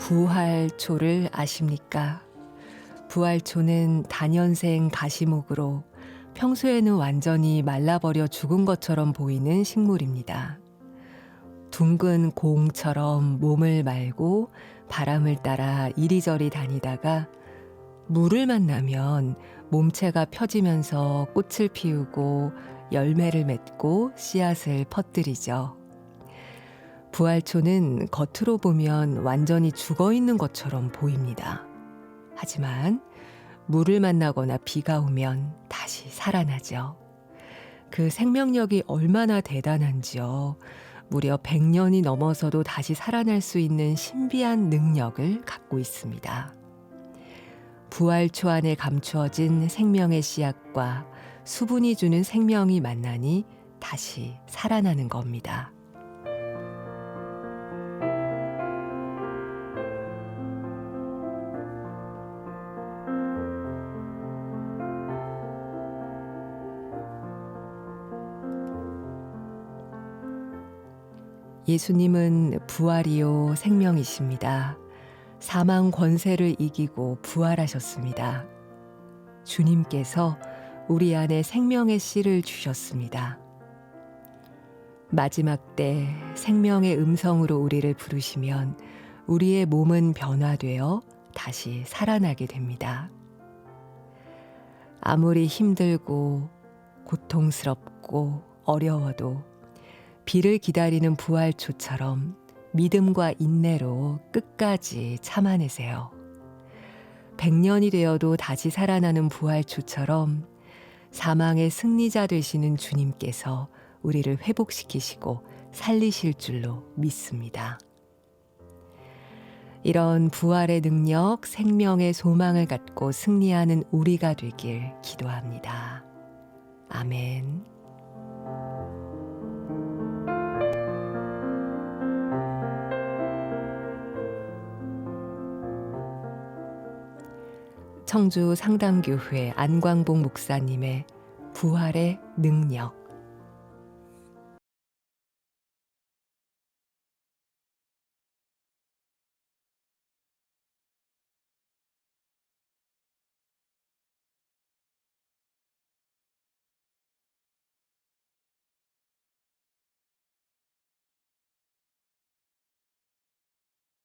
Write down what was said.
부활초를 아십니까? 부활초는 단연생 가시목으로 평소에는 완전히 말라버려 죽은 것처럼 보이는 식물입니다. 둥근 공처럼 몸을 말고 바람을 따라 이리저리 다니다가 물을 만나면 몸체가 펴지면서 꽃을 피우고 열매를 맺고 씨앗을 퍼뜨리죠. 부활초는 겉으로 보면 완전히 죽어 있는 것처럼 보입니다. 하지만 물을 만나거나 비가 오면 다시 살아나죠. 그 생명력이 얼마나 대단한지요. 무려 100년이 넘어서도 다시 살아날 수 있는 신비한 능력을 갖고 있습니다. 부활초 안에 감추어진 생명의 씨앗과 수분이 주는 생명이 만나니 다시 살아나는 겁니다. 예수님은 부활이요 생명이십니다. 사망 권세를 이기고 부활하셨습니다. 주님께서 우리 안에 생명의 씨를 주셨습니다. 마지막 때 생명의 음성으로 우리를 부르시면 우리의 몸은 변화되어 다시 살아나게 됩니다. 아무리 힘들고 고통스럽고 어려워도 비를 기다리는 부활초처럼 믿음과 인내로 끝까지 참아내세요. 백년이 되어도 다시 살아나는 부활초처럼 사망의 승리자 되시는 주님께서 우리를 회복시키시고 살리실 줄로 믿습니다. 이런 부활의 능력, 생명의 소망을 갖고 승리하는 우리가 되길 기도합니다. 아멘. 청주 상담교회 안광복 목사님의 부활의 능력